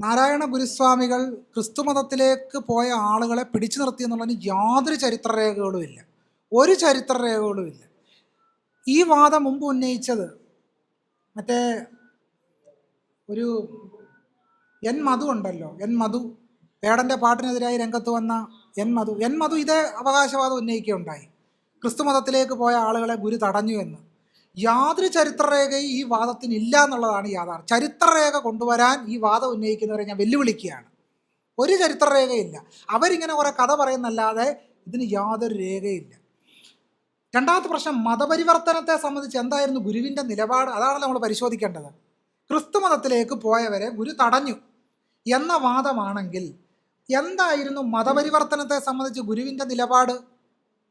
നാരായണ ഗുരുസ്വാമികൾ ക്രിസ്തുമതത്തിലേക്ക് പോയ ആളുകളെ പിടിച്ചു നിർത്തി എന്നുള്ളതിന് യാതൊരു ചരിത്രരേഖകളും ഇല്ല ഒരു ചരിത്രരേഖകളും ഇല്ല ഈ വാദം മുമ്പ് ഉന്നയിച്ചത് മറ്റേ ഒരു എൻ മധു ഉണ്ടല്ലോ. എൻ മധു വേടന്റെ പാട്ടിനെതിരായി രംഗത്ത് വന്ന എൻ മധു. എൻ മധു ഇതേ അവകാശവാദം ഉന്നയിക്കുകയുണ്ടായി. ക്രിസ്തുമതത്തിലേക്ക് പോയ ആളുകളെ ഗുരു തടഞ്ഞു എന്ന്. യാതൊരു ചരിത്രരേഖയും ഈ വാദത്തിന് ഇല്ല എന്നുള്ളതാണ് യാഥാർത്ഥ്യം. ചരിത്രരേഖ കൊണ്ടുവരാൻ ഈ വാദം ഉന്നയിക്കുന്നവരെ ഞാൻ വെല്ലുവിളിക്കുകയാണ്. ഒരു ചരിത്രരേഖയില്ല. അവരിങ്ങനെ കുറേ കഥ പറയുന്നല്ലാതെ ഇതിന് യാതൊരു രേഖയില്ല. രണ്ടാമത്തെ പ്രശ്നം മതപരിവർത്തനത്തെ സംബന്ധിച്ച് എന്തായിരുന്നു ഗുരുവിന്റെ നിലപാട്? അതാണ് നമ്മൾ പരിശോധിക്കേണ്ടത്. ക്രിസ്തു മതത്തിലേക്ക് പോയവരെ ഗുരു തടഞ്ഞു എന്ന വാദമാണെങ്കിൽ എന്തായിരുന്നു മതപരിവർത്തനത്തെ സംബന്ധിച്ച് ഗുരുവിന്റെ നിലപാട്?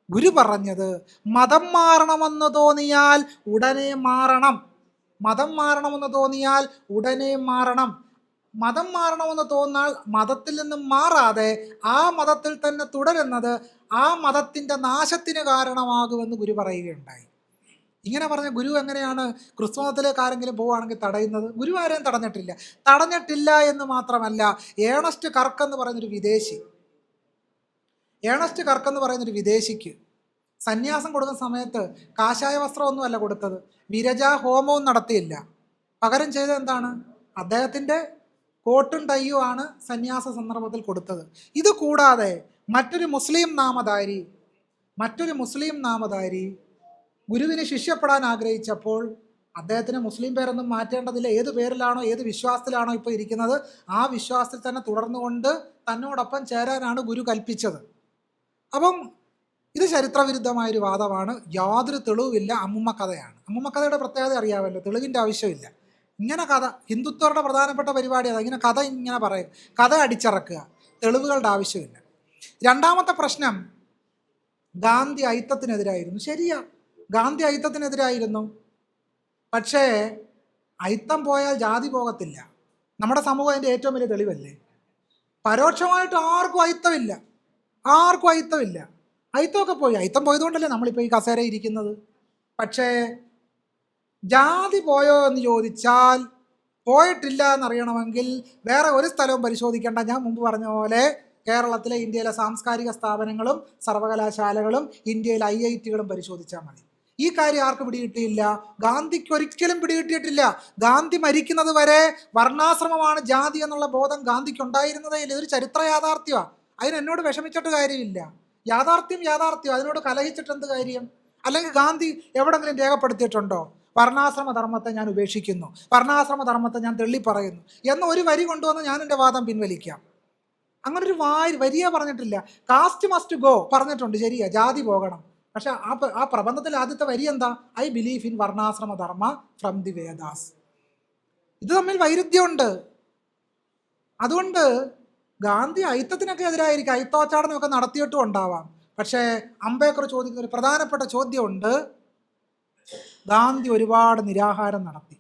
ഗുരു പറഞ്ഞത് മതം മാറണമെന്ന് തോന്നിയാൽ ഉടനെ മാറണം. മതം മാറണമെന്ന് തോന്നിയാൽ ഉടനെ മാറണം. മതം മാറണമെന്ന് തോന്നാൽ മതത്തിൽ നിന്നും മാറാതെ ആ മതത്തിൽ തന്നെ തുടരുന്നത് ആ മതത്തിന്റെ നാശത്തിന് കാരണമാകുമെന്ന് ഗുരു പറയുകയുണ്ടായി. ഇങ്ങനെ പറഞ്ഞ ഗുരു എങ്ങനെയാണ് ക്രിസ്തുമതത്തിലേക്ക് ആരെങ്കിലും പോവുകയാണെങ്കിൽ തടയുന്നത്? ഗുരു ആരെയും തടഞ്ഞിട്ടില്ല. തടഞ്ഞിട്ടില്ല എന്ന് മാത്രമല്ല ഏണസ്റ്റ് കർക്ക് എന്ന് പറയുന്നൊരു വിദേശി ഏണസ്റ്റ് കർക്ക് എന്ന് പറയുന്ന ഒരു വിദേശിക്ക് സന്യാസം കൊടുക്കുന്ന സമയത്ത് കാഷായ വസ്ത്രമൊന്നുമല്ല കൊടുത്തത്. വിരജ ഹോമവും നടത്തിയില്ല. പകരം ചെയ്തത് എന്താണ്? അദ്ദേഹത്തിന്റെ കോട്ടും ടയ്യും ആണ് സന്യാസ സന്ദർഭത്തിൽ കൊടുത്തത്. ഇത് കൂടാതെ മറ്റൊരു മുസ്ലിം നാമധാരി മറ്റൊരു മുസ്ലിം നാമധാരി ഗുരുവിനെ ശിഷ്യപ്പെടാൻ ആഗ്രഹിച്ചപ്പോൾ അദ്ദേഹത്തിന് മുസ്ലിം പേരൊന്നും മാറ്റേണ്ടതില്ല. ഏത് പേരിലാണോ ഏത് വിശ്വാസത്തിലാണോ ഇപ്പോൾ ഇരിക്കുന്നത് ആ വിശ്വാസത്തിൽ തന്നെ തുടർന്നുകൊണ്ട് തന്നോടൊപ്പം ചേരാനാണ് ഗുരു കൽപ്പിച്ചത്. അപ്പം ഇത് ചരിത്രവിരുദ്ധമായൊരു വാദമാണ്. യാതൊരു തെളിവുമില്ല. അമ്മുമ്മ കഥയാണ്. അമ്മുമ്മ കഥയുടെ പ്രത്യേകത അറിയാമല്ലോ. തെളിവിന്റെ ആവശ്യമില്ല. ഇങ്ങനെ കഥ ഹിന്ദുത്വരുടെ പ്രധാനപ്പെട്ട പരിപാടി അതാ. ഇങ്ങനെ കഥ ഇങ്ങനെ പറയും. കഥ അടിച്ചിറക്കുക. തെളിവുകളുടെ ആവശ്യമില്ല. രണ്ടാമത്തെ പ്രശ്നം ഗാന്ധി ഐത്തത്തിനെതിരായിരുന്നു ശരിയാ. ഗാന്ധി ഐത്തത്തിനെതിരായിരുന്നു പക്ഷേ ഐത്തം പോയാൽ ജാതി പോകത്തില്ല. നമ്മുടെ സമൂഹം അതിന്റെ ഏറ്റവും വലിയ തെളിവല്ലേ? പരോക്ഷമായിട്ട് ആർക്കും അയിത്തമില്ല. ആർക്കും അയിത്തമില്ല. അയിത്തമൊക്കെ പോയി. അയിത്തം പോയതുകൊണ്ടല്ലേ നമ്മളിപ്പോൾ ഈ കസേര ഇരിക്കുന്നത്? പക്ഷേ ജാതി പോയോ എന്ന് ചോദിച്ചാൽ പോയിട്ടില്ല എന്നറിയണമെങ്കിൽ വേറെ ഒരു സ്ഥലവും പരിശോധിക്കേണ്ട. ഞാൻ മുമ്പ് പറഞ്ഞ പോലെ കേരളത്തിലെ ഇന്ത്യയിലെ സാംസ്കാരിക സ്ഥാപനങ്ങളും സർവകലാശാലകളും ഇന്ത്യയിലെ ഐ ഐ ടികളും പരിശോധിച്ചാൽ മതി. ഈ കാര്യം ആർക്ക് പിടികിട്ടിയില്ല. ഗാന്ധിക്ക് ഒരിക്കലും പിടികിട്ടിയിട്ടില്ല. ഗാന്ധി മരിക്കുന്നത് വരെ വർണാശ്രമമാണ് ജാതി എന്നുള്ള ബോധം ഗാന്ധിക്ക് ഉണ്ടായിരുന്നതേ ഇല്ല. ഇതൊരു ചരിത്ര യാഥാർത്ഥ്യമാണ് അതിന് എന്നോട് വിഷമിച്ചിട്ട് കാര്യമില്ല. യാഥാർത്ഥ്യം യാഥാർത്ഥ്യം. അതിനോട് കലഹിച്ചിട്ട് എന്ത് കാര്യം? അല്ലെങ്കിൽ ഗാന്ധി എവിടെങ്കിലും രേഖപ്പെടുത്തിയിട്ടുണ്ടോ? വർണാശ്രമ ധർമ്മത്തെ ഞാൻ ഉപേക്ഷിക്കുന്നു. വർണാശ്രമ ധർമ്മത്തെ ഞാൻ തള്ളിപ്പറയുന്നു എന്ന ഒരു വരി കൊണ്ടുവന്ന് ഞാൻ എന്റെ വാദം പിൻവലിക്കാം. അങ്ങനെ ഒരു വാരി വരിയെ പറഞ്ഞിട്ടില്ല. കാസ്റ്റ് മസ്റ്റ് ഗോ പറഞ്ഞിട്ടുണ്ട്. ശരിയാ ജാതി പോകണം. പക്ഷെ ആ ആ പ്രബന്ധത്തിൽ ആദ്യത്തെ വരി എന്താ? I believe in varnashrama dharma from the Vedas. ഇത് തമ്മിൽ വൈരുദ്ധ്യമുണ്ട്. അതുകൊണ്ട് ഗാന്ധി അയിത്തത്തിനൊക്കെ എതിരായിരിക്കും. അയിത്തോച്ചാടനമൊക്കെ നടത്തിയിട്ടും ഉണ്ടാവാം. പക്ഷേ അംബേദ്കർ ചോദിക്കുന്ന ഒരു പ്രധാനപ്പെട്ട ചോദ്യമുണ്ട്. ഗാന്ധി ഒരുപാട് നിരാഹാരം നടത്തി.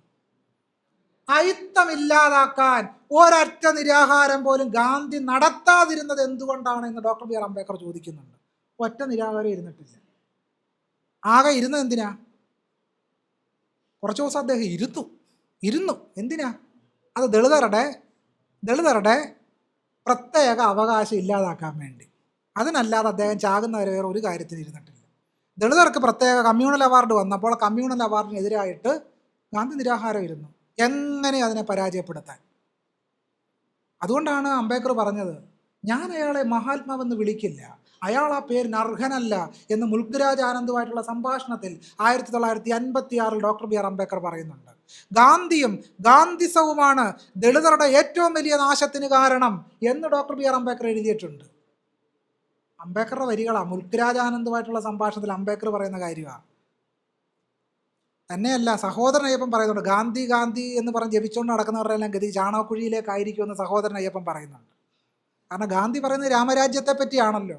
അയിത്തമില്ലാതാക്കാൻ ഒരൊറ്റ നിരാഹാരം പോലും ഗാന്ധി നടത്താതിരുന്നത് എന്തുകൊണ്ടാണ് എന്ന് ഡോക്ടർ ബി ആർ അംബേദ്കർ ചോദിക്കുന്നുണ്ട്. ഒറ്റ നിരാഹാരം ഇരുന്നിട്ടില്ല. ആകെ ഇരുന്നത് എന്തിനാ? കുറച്ച് ദിവസം അദ്ദേഹം ഇരുത്തു ഇരുന്നു. എന്തിനാ? അത് ദളിതരുടെ ദളിതരുടെ പ്രത്യേക അവകാശം ഇല്ലാതാക്കാൻ വേണ്ടി. അതിനല്ലാതെ അദ്ദേഹം ചാകുന്നവരെ വേറെ ഒരു കാര്യത്തിന് ഇരുന്നിട്ടില്ല. ദളിതർക്ക് പ്രത്യേക കമ്മ്യൂണൽ അവാർഡ് വന്നപ്പോൾ കമ്മ്യൂണൽ അവാർഡിനെതിരായിട്ട് ഗാന്ധി നിരാഹാരം ഇരുന്നു. എങ്ങനെ അതിനെ പരാജയപ്പെടുത്താൻ? അതുകൊണ്ടാണ് അംബേദ്കർ പറഞ്ഞത് ഞാൻ അയാളെ മഹാത്മാവെന്ന് വിളിക്കില്ല. അയാൾ ആ പേരിന് അർഹനല്ല എന്ന് മുൽക്രാജ് ആനന്ദുമായിട്ടുള്ള സംഭാഷണത്തിൽ ആയിരത്തി തൊള്ളായിരത്തി അൻപത്തി ആറിൽ ഡോക്ടർ ബി ആർ അംബേദ്കർ പറയുന്നുണ്ട്. ഗാന്ധിയും ഗാന്ധിസവുമാണ് ദളിതരുടെ ഏറ്റവും വലിയ നാശത്തിന് കാരണം എന്ന് ഡോക്ടർ ബി ആർ അംബേദ്കർ എഴുതിയിട്ടുണ്ട്. അംബേദ്കറുടെ വരികളാണ് മുൽക്രാജ് ആനന്ദുമായിട്ടുള്ള സംഭാഷണത്തിൽ അംബേദ്കർ പറയുന്ന കാര്യമാണ്. തന്നെയല്ല സഹോദരൻ അയ്യപ്പൻ പറയുന്നുണ്ട് ഗാന്ധി ഗാന്ധി എന്ന് പറഞ്ഞ് ജപിച്ചുകൊണ്ട് നടക്കുന്നവരുടെ എല്ലാം ഗതി ചാണകക്കുഴിയിലേക്കായിരിക്കുമെന്ന് സഹോദരൻ അയ്യപ്പൻ പറയുന്നുണ്ട്. കാരണം ഗാന്ധി പറയുന്നത് രാമരാജ്യത്തെ പറ്റിയാണല്ലോ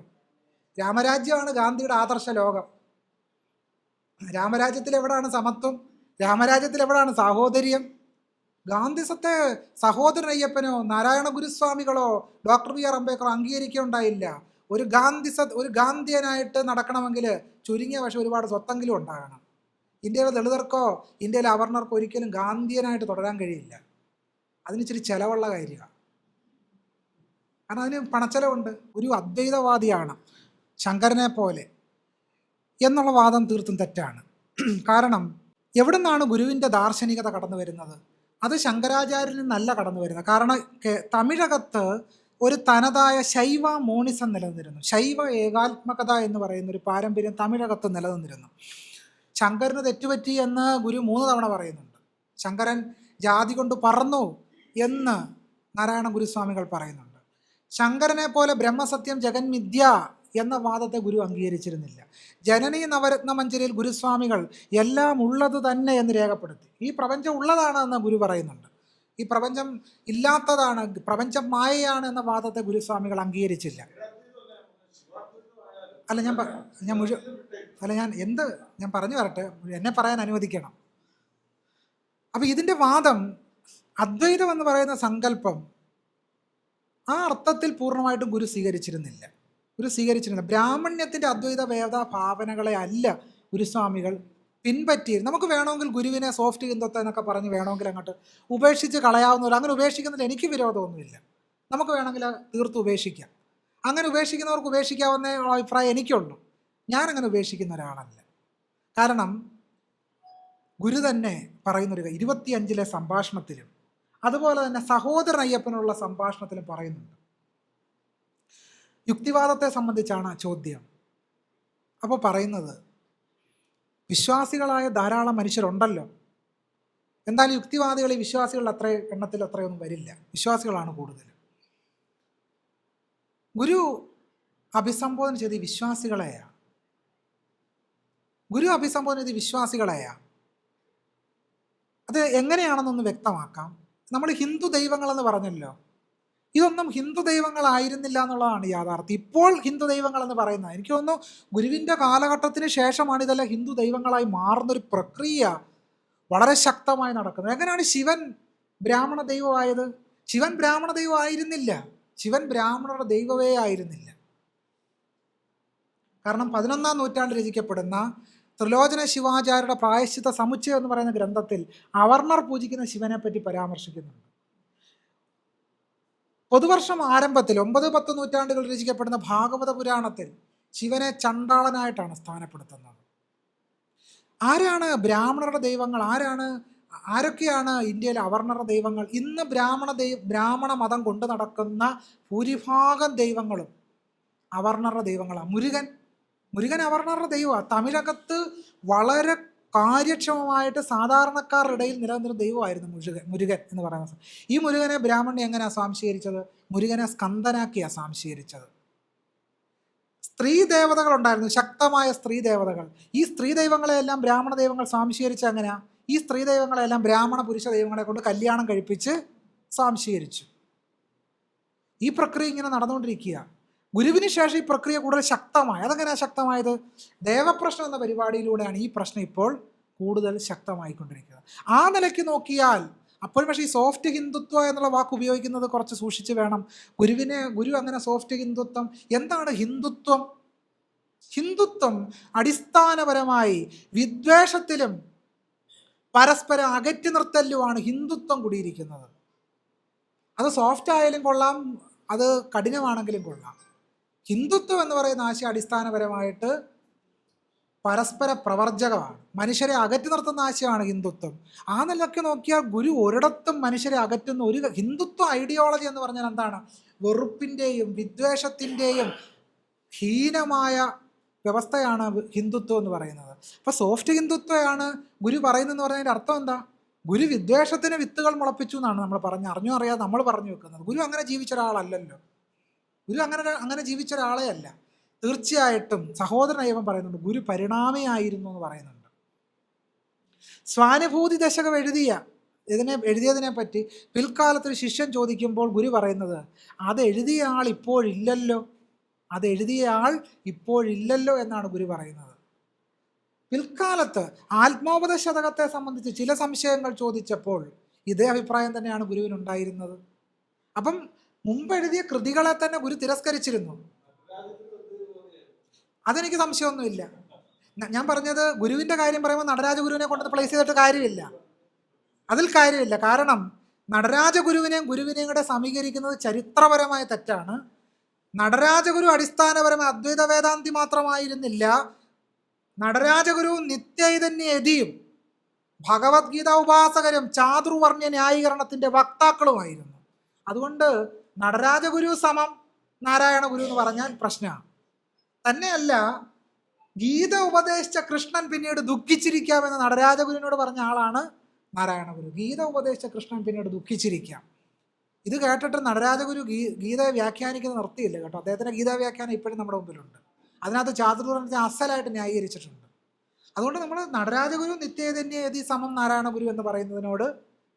രാമരാജ്യമാണ് ഗാന്ധിയുടെ ആദർശ ലോകം. രാമരാജ്യത്തിൽ എവിടെയാണ് സമത്വം? രാമരാജ്യത്തിൽ എവിടെയാണ് സാഹോദര്യം? ഗാന്ധിസത്തെ സഹോദരൻ അയ്യപ്പനോ നാരായണ ഗുരുസ്വാമികളോ ഡോക്ടർ ബി ആർ അംബേദ്കറോ അംഗീകരിക്കുകയുണ്ടായില്ല ഒരു ഗാന്ധിസ ഒരു ഗാന്ധിയനായിട്ട് നടക്കണമെങ്കിൽ ചുരുങ്ങിയ പക്ഷെ ഒരുപാട് സ്വത്തെങ്കിലും ഉണ്ടാകണം. ഇന്ത്യയിലെ ദളിതർക്കോ ഇന്ത്യയിലെ അവർണർക്കോ ഒരിക്കലും ഗാന്ധിയനായിട്ട് തുടരാൻ കഴിയില്ല. അതിന് ഇച്ചിരി ചിലവുള്ള കാര്യമാണ്. കാരണം അതിന് പണച്ചെലവുണ്ട്. ഒരു അദ്വൈതവാദിയാണ്. ശങ്കരനെ പോലെ എന്നുള്ള വാദം തീർത്തും തെറ്റാണ്. കാരണം എവിടെ നിന്നാണ് ഗുരുവിന്റെ ദാർശനികത കടന്നു വരുന്നത്? അത് ശങ്കരാചാര്യരിൽ നിന്നല്ല കടന്നു വരുന്നത്. കാരണം തമിഴകത്ത് ഒരു തനതായ ശൈവ മോണിസം നിലനിന്നിരുന്നു. ശൈവ ഏകാത്മകത എന്ന് പറയുന്ന ഒരു പാരമ്പര്യം തമിഴകത്ത് നിലനിന്നിരുന്നു. ശങ്കരന് തെറ്റുപറ്റി എന്ന് ഗുരു മൂന്ന് തവണ പറയുന്നുണ്ട്. ശങ്കരൻ ജാതി കൊണ്ട് പറന്നു എന്ന് നാരായണ ഗുരുസ്വാമികൾ പറയുന്നുണ്ട്. ശങ്കരനെ പോലെ ബ്രഹ്മസത്യം ജഗന്മിഥ്യ എന്ന വാദത്തെ ഗുരു അംഗീകരിച്ചിരുന്നില്ല. ജനനി നവരത്ന മഞ്ചരിയിൽ ഗുരുസ്വാമികൾ എല്ലാം ഉള്ളത് തന്നെ എന്ന് രേഖപ്പെടുത്തി. ഈ പ്രപഞ്ചം ഉള്ളതാണ് എന്ന് ഗുരു പറയുന്നുണ്ട്. ഈ പ്രപഞ്ചം ഇല്ലാത്തതാണ് പ്രപഞ്ചം മായയാണ് എന്ന വാദത്തെ ഗുരുസ്വാമികൾ അംഗീകരിച്ചില്ല. അല്ല ഞാൻ ഞാൻ മുഴുവൻ അല്ല ഞാൻ എന്ത് ഞാൻ പറഞ്ഞു വരട്ടെ എന്നെ പറയാൻ അനുവദിക്കണം. അപ്പം ഇതിന്റെ വാദം അദ്വൈതം എന്ന് പറയുന്ന സങ്കല്പം ആ അർത്ഥത്തിൽ പൂർണമായിട്ടും ഗുരു സ്വീകരിച്ചിരുന്നില്ല. ഗുരു സ്വീകരിച്ചിരുന്നത് ബ്രാഹ്മണ്യത്തിന്റെ അദ്വൈത വേദ ഭാവനകളെ അല്ല ഗുരുസ്വാമികൾ പിൻപറ്റിയിരുന്നു നമുക്ക് വേണമെങ്കിൽ ഗുരുവിനെ സോഫ്റ്റ് ഹിന്ദുത്വം എന്നൊക്കെ പറഞ്ഞ് വേണമെങ്കിൽ അങ്ങോട്ട് ഉപേക്ഷിച്ച് കളയാവുന്നവർ അങ്ങനെ ഉപേക്ഷിക്കുന്നതിൽ എനിക്ക് വിരോധമൊന്നുമില്ല. നമുക്ക് വേണമെങ്കിൽ തീർത്ത് ഉപേക്ഷിക്കാം. അങ്ങനെ ഉപേക്ഷിക്കുന്നവർക്ക് ഉപേക്ഷിക്കാവുന്ന അഭിപ്രായം എനിക്കുള്ളു. ഞാനങ്ങനെ ഉപേക്ഷിക്കുന്ന ഒരാളല്ല. കാരണം ഗുരു തന്നെ പറയുന്നൊരു ഇരുപത്തിയഞ്ചിലെ സംഭാഷണത്തിലും അതുപോലെ തന്നെ സഹോദരൻ അയ്യപ്പനുള്ള സംഭാഷണത്തിലും പറയുന്നുണ്ട്. യുക്തിവാദത്തെ സംബന്ധിച്ചാണ് ചോദ്യം. അപ്പോൾ പറയുന്നത് വിശ്വാസികളായ ധാരാളം മനുഷ്യരുണ്ടല്ലോ. എന്തായാലും യുക്തിവാദികൾ ഈ വിശ്വാസികൾ അത്ര എണ്ണത്തിൽ അത്രയൊന്നും വരില്ല. വിശ്വാസികളാണ് കൂടുതൽ ഗുരു അഭിസംബോധന ചെയ്ത് വിശ്വാസികളെയാ? ഗുരു അഭിസംബോധന ചെയ്ത് വിശ്വാസികളെയാ? അത് എങ്ങനെയാണെന്നൊന്ന് വ്യക്തമാക്കാം. നമ്മൾ ഹിന്ദു ദൈവങ്ങളെന്ന് പറഞ്ഞല്ലോ. ഇതൊന്നും ഹിന്ദു ദൈവങ്ങളായിരുന്നില്ല എന്നുള്ളതാണ് യാഥാർത്ഥ്യം. ഇപ്പോൾ ഹിന്ദു ദൈവങ്ങൾ എന്ന് പറയുന്നത് എനിക്ക് തോന്നുന്നു ഗുരുവിന്റെ കാലഘട്ടത്തിന് ശേഷമാണ് ഇതെല്ലാം ഹിന്ദു ദൈവങ്ങളായി മാറുന്നൊരു പ്രക്രിയ വളരെ ശക്തമായി നടക്കുന്നത്. എങ്ങനെയാണ് ശിവൻ ബ്രാഹ്മണ ദൈവമായത്? ശിവൻ ബ്രാഹ്മണ ദൈവം ആയിരുന്നില്ല ശിവൻ ബ്രാഹ്മണരുടെ ദൈവമേ ആയിരുന്നില്ല. കാരണം പതിനൊന്നാം നൂറ്റാണ്ടിൽ രചിക്കപ്പെടുന്ന ത്രിലോചന ശിവാചാര്യരുടെ പ്രായശ്ചിത്ത സമുച്ചയം എന്ന് പറയുന്ന ഗ്രന്ഥത്തിൽ അവർണർ പൂജിക്കുന്ന ശിവനെ പറ്റി പരാമർശിക്കുന്നുണ്ട്. പൊതുവർഷം ആരംഭത്തിൽ ഒമ്പത് പത്ത് നൂറ്റാണ്ടുകൾ രചിക്കപ്പെടുന്ന ഭാഗവത പുരാണത്തിൽ ശിവനെ ചണ്ടാളനായിട്ടാണ് സ്ഥാനപ്പെടുത്തുന്നത്. ആരാണ് ബ്രാഹ്മണരുടെ ദൈവങ്ങൾ? ആരാണ് ആരൊക്കെയാണ് ഇന്ത്യയിലെ അവർണരുടെ ദൈവങ്ങൾ? ഇന്ന് ബ്രാഹ്മണ ദൈവ ബ്രാഹ്മണ മതം കൊണ്ടു നടക്കുന്ന ഭൂരിഭാഗം ദൈവങ്ങളും അവർണരുടെ ദൈവങ്ങളാണ് മുരുകൻ മുരുകൻ അവർണരുടെ ദൈവമാണ് തമിഴകത്ത് വളരെ കാര്യക്ഷമമായിട്ട് സാധാരണക്കാരുടെ ഇടയിൽ നിലനിന്നിരുന്ന ദൈവമായിരുന്നു മുരുകൻ മുരുകൻ എന്ന് പറയുന്ന ഈ മുരുകനെ ബ്രാഹ്മണ്യം എങ്ങനെയാണ് സ്വാംശീകരിച്ചത് മുരുകനെ സ്കന്ദനാക്കിയാണ് സ്വാംശീകരിച്ചത് സ്ത്രീ ദേവതകൾ ഉണ്ടായിരുന്നു ശക്തമായ സ്ത്രീ ദേവതകൾ. ഈ സ്ത്രീ ദൈവങ്ങളെയെല്ലാം ബ്രാഹ്മണ ദൈവങ്ങൾ സ്വാംശീകരിച്ച് എങ്ങനെയാ? ഈ സ്ത്രീ ദൈവങ്ങളെല്ലാം ബ്രാഹ്മണ പുരുഷ ദൈവങ്ങളെ കൊണ്ട് കല്യാണം കഴിപ്പിച്ച് സ്വാംശീകരിച്ചു. ഈ പ്രക്രിയ ഇങ്ങനെ നടന്നുകൊണ്ടിരിക്കുക ഗുരുവിന് ശേഷം ഈ പ്രക്രിയ കൂടുതൽ ശക്തമായി. അതെങ്ങനെയാണ് ശക്തമായത്? ദേവപ്രശ്നം എന്ന പരിപാടിയിലൂടെയാണ് ഈ പ്രശ്നം ഇപ്പോൾ കൂടുതൽ ശക്തമായിക്കൊണ്ടിരിക്കുന്നത്. ആ നിലയ്ക്ക് നോക്കിയാൽ അപ്പോഴും പക്ഷേ ഈ സോഫ്റ്റ് ഹിന്ദുത്വ എന്നുള്ള വാക്ക് ഉപയോഗിക്കുന്നത് കുറച്ച് സൂക്ഷിച്ച് വേണം. ഗുരുവിനെ ഗുരു അങ്ങനെ സോഫ്റ്റ് ഹിന്ദുത്വം എന്താണ് ഹിന്ദുത്വം? ഹിന്ദുത്വം അടിസ്ഥാനപരമായി വിദ്വേഷത്തിലും പരസ്പരം അകറ്റി നിർത്തലുമാണ് ഹിന്ദുത്വം കൂടിയിരിക്കുന്നത്. അത് സോഫ്റ്റ് ആയാലും കൊള്ളാം അത് കഠിനമാണെങ്കിലും കൊള്ളാം. ഹിന്ദുത്വം എന്ന് പറയുന്ന ആശയം അടിസ്ഥാനപരമായിട്ട് പരസ്പര പ്രവർജകമാണ്. മനുഷ്യരെ അകറ്റി നിർത്തുന്ന ആശയമാണ് ഹിന്ദുത്വം. ആ നിലയ്ക്ക് നോക്കിയാൽ ഗുരു ഒരിടത്തും മനുഷ്യരെ അകറ്റുന്ന ഒരു ഹിന്ദുത്വ ഐഡിയോളജി എന്ന് പറഞ്ഞാൽ എന്താണ്? വെറുപ്പിന്റെയും വിദ്വേഷത്തിന്റെയും ഹീനമായ വ്യവസ്ഥയാണ് ഹിന്ദുത്വം എന്ന് പറയുന്നത്. അപ്പോൾ സോഫ്റ്റ് ഹിന്ദുത്വമാണ് ഗുരു പറയുന്നതെന്ന് പറഞ്ഞതിന്റെ അർത്ഥം എന്താ? ഗുരു വിദ്വേഷത്തിന് വിത്തുകൾ മുളപ്പിച്ചു എന്നാണ് നമ്മൾ പറഞ്ഞ് അറിഞ്ഞോ അറിയാതെ നമ്മൾ പറഞ്ഞു വെക്കുന്നത്. ഗുരു അങ്ങനെ ജീവിച്ച ഒരാളല്ലല്ലോ. ഗുരു അങ്ങനെ അങ്ങനെ ജീവിച്ച ഒരാളെ അല്ല. തീർച്ചയായിട്ടും സഹോദരൻ അയ്യപ്പൻ പറയുന്നുണ്ട് ഗുരു പരിണാമയായിരുന്നു എന്ന് പറയുന്നുണ്ട്. സ്വാനുഭൂതി ദശകം എഴുതിയ ഇതിനെ എഴുതിയതിനെ പറ്റി പിൽക്കാലത്ത് ഒരു ശിഷ്യൻ ചോദിക്കുമ്പോൾ ഗുരു പറയുന്നത് അത് എഴുതിയ ആൾ ഇപ്പോഴില്ലല്ലോ. അത് എഴുതിയ ആൾ ഇപ്പോഴില്ലല്ലോ എന്നാണ് ഗുരു പറയുന്നത്. പിൽക്കാലത്ത് ആത്മോപദ ശതകത്തെ സംബന്ധിച്ച് ചില സംശയങ്ങൾ ചോദിച്ചപ്പോൾ ഇതേ അഭിപ്രായം തന്നെയാണ് ഗുരുവിനുണ്ടായിരുന്നത്. അപ്പം മുമ്പ് എഴുതിയ കൃതികളെ തന്നെ ഗുരു തിരസ്കരിച്ചിരുന്നു. അതെനിക്ക് സംശയമൊന്നുമില്ല. ഞാൻ പറഞ്ഞത് ഗുരുവിന്റെ കാര്യം പറയുമ്പോൾ നടരാജ ഗുരുവിനെ കൊണ്ടത് പ്ലേസ് ചെയ്തിട്ട് കാര്യമില്ല. അതിൽ കാര്യമില്ല. കാരണം നടരാജഗുരുവിനെയും ഗുരുവിനെയും കൂടെ സമീകരിക്കുന്നത് ചരിത്രപരമായ തെറ്റാണ്. നടരാജഗുരു അടിസ്ഥാനപരമായ അദ്വൈത വേദാന്തി മാത്രമായിരുന്നില്ല. നടരാജഗുരു നിത്യൈതന്യതിയും ഭഗവത്ഗീത ഉപാസകരും ചാതുർവർണ ന്യായീകരണത്തിന്റെ വക്താക്കളുമായിരുന്നു. അതുകൊണ്ട് നടരാജഗുരു സമം നാരായണ ഗുരു എന്ന് പറഞ്ഞാൽ പ്രശ്നമാണ്. തന്നെയല്ല ഗീത ഉപദേശിച്ച കൃഷ്ണൻ പിന്നീട് ദുഃഖിച്ചിരിക്കാമെന്ന് നടരാജഗുരുവിനോട് പറഞ്ഞ ആളാണ് നാരായണ ഗുരു. ഗീത ഉപദേശിച്ച കൃഷ്ണൻ പിന്നീട് ദുഃഖിച്ചിരിക്കാം. ഇത് കേട്ടിട്ട് നടരാജഗുരു ഗീ ഗീതയെ വ്യാഖ്യാനിക്കുന്നത് നിർത്തിയില്ല കേട്ടോ. അദ്ദേഹത്തിന്റെ ഗീതാ വ്യാഖ്യാനം ഇപ്പോഴും നമ്മുടെ മുമ്പിലുണ്ട്. അതിനകത്ത് ചാതുർവർണത്തെ അസലായിട്ട് ന്യായീകരിച്ചിട്ടുണ്ട്. അതുകൊണ്ട് നമ്മൾ നടരാജഗുരു നിത്യചൈതന്യതി സമം നാരായണ ഗുരു എന്ന് പറയുന്നതിനോട്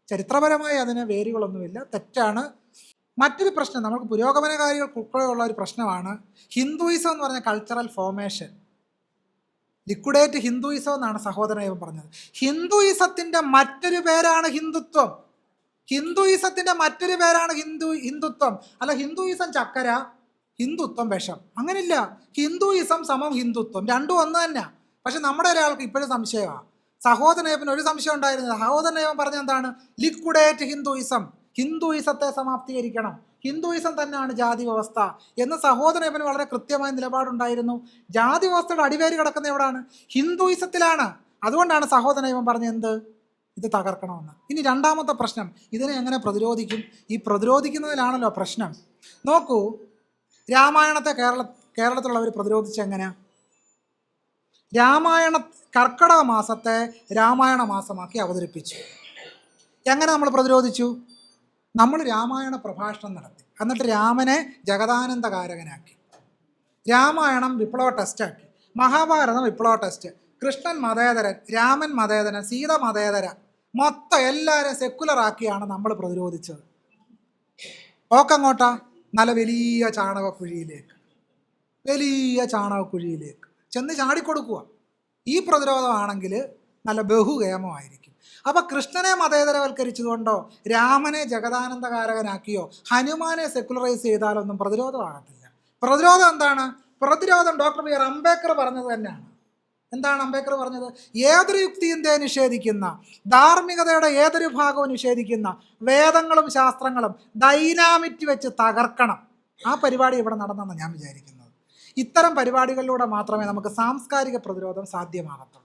ചരിത്രപരമായി അതിന് വേരുകളൊന്നുമില്ല. തെറ്റാണ്. മറ്റൊരു പ്രശ്നം നമുക്ക് പുരോഗമനകാരികൾക്ക് ഉൾപ്പെടെയുള്ള ഒരു പ്രശ്നമാണ് ഹിന്ദുയിസം എന്ന് പറഞ്ഞ കൾച്ചറൽ ഫോർമേഷൻ ലിക്വിഡേറ്റ് ഹിന്ദുയിസം എന്നാണ് സഹോദരൻ പറഞ്ഞത്. ഹിന്ദുയിസത്തിന്റെ മറ്റൊരു പേരാണ് ഹിന്ദുത്വം. ഹിന്ദുയിസത്തിന്റെ മറ്റൊരു പേരാണ് ഹിന്ദു ഹിന്ദുത്വം. അല്ല ഹിന്ദുയിസം ചക്കര ഹിന്ദുത്വം വിഷം. അങ്ങനില്ല. ഹിന്ദുയിസം സമം ഹിന്ദുത്വം. രണ്ടും ഒന്ന് തന്നെ പക്ഷെ നമ്മുടെ ഒരാൾക്ക് ഇപ്പോഴും സംശയമാണ് സഹോദരനേവന് ഒരു സംശയം ഉണ്ടായിരുന്നത് സഹോദരനേവൻ പറഞ്ഞ എന്താണ്? Liquidate Hinduism. ഹിന്ദുയിസത്തെ സമാപ്തീകരിക്കണം. ഹിന്ദുയിസം തന്നെയാണ് ജാതി വ്യവസ്ഥ എന്ന് ഇവന് വളരെ കൃത്യമായ നിലപാടുണ്ടായിരുന്നു. ജാതി വ്യവസ്ഥയുടെ അടിവേര് കിടക്കുന്ന എവിടാണ്? ഹിന്ദുയിസത്തിലാണ്. അതുകൊണ്ടാണ് സഹോദരൻ ഇവൻ പറഞ്ഞത് എന്ത്? ഇത് തകർക്കണമെന്ന്. ഇനി രണ്ടാമത്തെ പ്രശ്നം. ഇതിനെ എങ്ങനെ പ്രതിരോധിക്കും? ഈ പ്രതിരോധിക്കുന്നതിലാണല്ലോ പ്രശ്നം. നോക്കൂ. രാമായണത്തെ കേരള കേരളത്തിലുള്ളവർ പ്രതിരോധിച്ചെങ്ങനെ രാമായണ കർക്കടക മാസത്തെ രാമായണ മാസമാക്കി അവതരിപ്പിച്ചു. എങ്ങനെ നമ്മൾ പ്രതിരോധിച്ചു? നമ്മൾ രാമായണ പ്രഭാഷണം നടത്തി. എന്നിട്ട് രാമനെ ജഗദാനന്ദകാരകനാക്കി രാമായണം വിപ്ലവ ടെസ്റ്റാക്കി മഹാഭാരതം വിപ്ലവ ടെസ്റ്റ് കൃഷ്ണൻ മതേതരൻ രാമൻ മതേതരൻ സീത മതേതര മൊത്തം എല്ലാവരും സെക്കുലറാക്കിയാണ് നമ്മൾ പ്രതിരോധിച്ചത്. ഓക്കങ്ങോട്ട നല്ല വലിയ ചാണകക്കുഴിയിലേക്ക്. വലിയ ചാണകക്കുഴിയിലേക്ക്. ചെന്ന് ചാടിക്കൊടുക്കുക ഈ പ്രതിരോധമാണെങ്കിൽ നല്ല ബഹുകേമമായിരിക്കും അപ്പൊ കൃഷ്ണനെ മതേതരവൽക്കരിച്ചതുകൊണ്ടോ രാമനെ ജഗദാനന്ദകാരകനാക്കിയോ ഹനുമാനെ സെക്കുലറൈസ് ചെയ്താലൊന്നും പ്രതിരോധമാകത്തില്ല പ്രതിരോധം എന്താണ്? പ്രതിരോധം ഡോക്ടർ ബി ആർ അംബേദ്കർ പറഞ്ഞത് തന്നെയാണ്. എന്താണ് അംബേദ്കർ പറഞ്ഞത്? ഏതൊരു യുക്തിയത്തെ നിഷേധിക്കുന്ന ധാർമ്മികതയുടെ ഏതൊരു ഭാഗവും നിഷേധിക്കുന്ന വേദങ്ങളും ശാസ്ത്രങ്ങളും ഡൈനാമിറ്റ് വെച്ച് തകർക്കണം. ആ പരിപാടി ഇവിടെ നടന്നെന്ന് ഞാൻ വിചാരിക്കുന്നത്. ഇത്തരം പരിപാടികളിലൂടെ മാത്രമേ നമുക്ക് സാംസ്കാരിക പ്രതിരോധം സാധ്യമാകത്തുള്ളൂ.